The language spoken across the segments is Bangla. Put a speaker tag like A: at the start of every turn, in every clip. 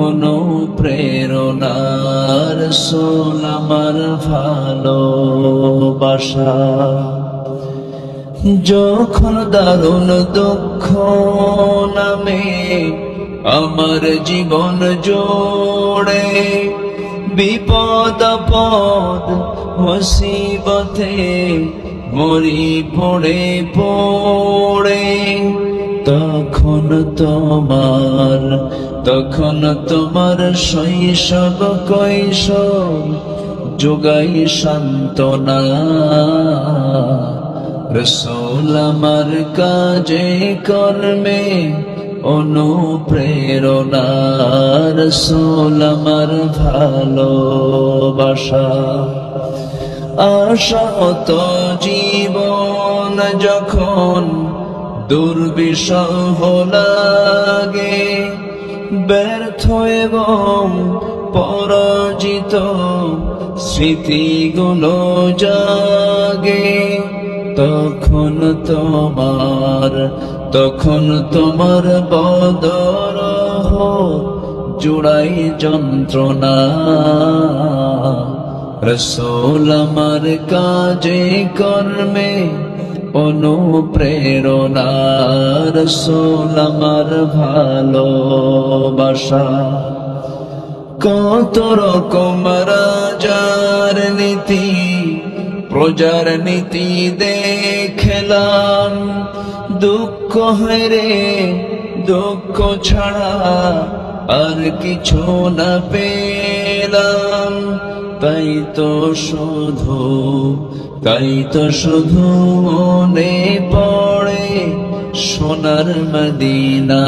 A: অনুপ্রেরণা রসুল আমার ভালোবাসা। যখন দারুণ দুঃখ নামে আমার জীবন জোড়ে, বিপদ পদ মুসিবতে মরি পড়ে পড়ে। তখন তোমার তখন তোমার শৈশব কৈশোর, যোগাই সান্ত্বনা। রসোল আমার কাজে, কর্মে অনুপ্রেরণা। রসোল আমার ভালোবাসা। আশা আশাত জীবন যখন দুর্বিষহ লাগে, ব্যর্থ এবং পরাজিত স্মৃতিগুলো জাগে। তখন তোমার তখন তোমার বদর জুড়াই যন্ত্রণা। রসোল আমার কাজে কর্মে অনুপ্রেরণা রসোল আমার ভালোবাসা। কত রকম রাজার নীতি, প্রজার নীতি দেখলাম। দুঃখ হয় রে, দুঃখ ছাড়া আর কিছু না পেলাম। তাই তো শুধু তাই তো শুধু মনে পড়ে সোনার মদিনা।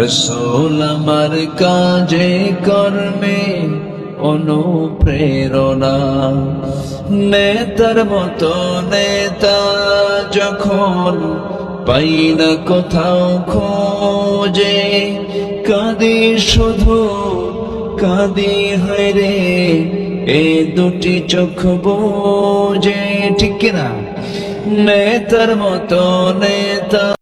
A: রসোল আমার কাজে, কর্মে অনুপ্রেরণা। নেতার মতো নেতা যখন পাই না কোথাও খোঁজে, কাঁদি শুধু কাঁদি রে। এ দুটি চোখ বোঝে ঠিক না নেতার মতো নেতা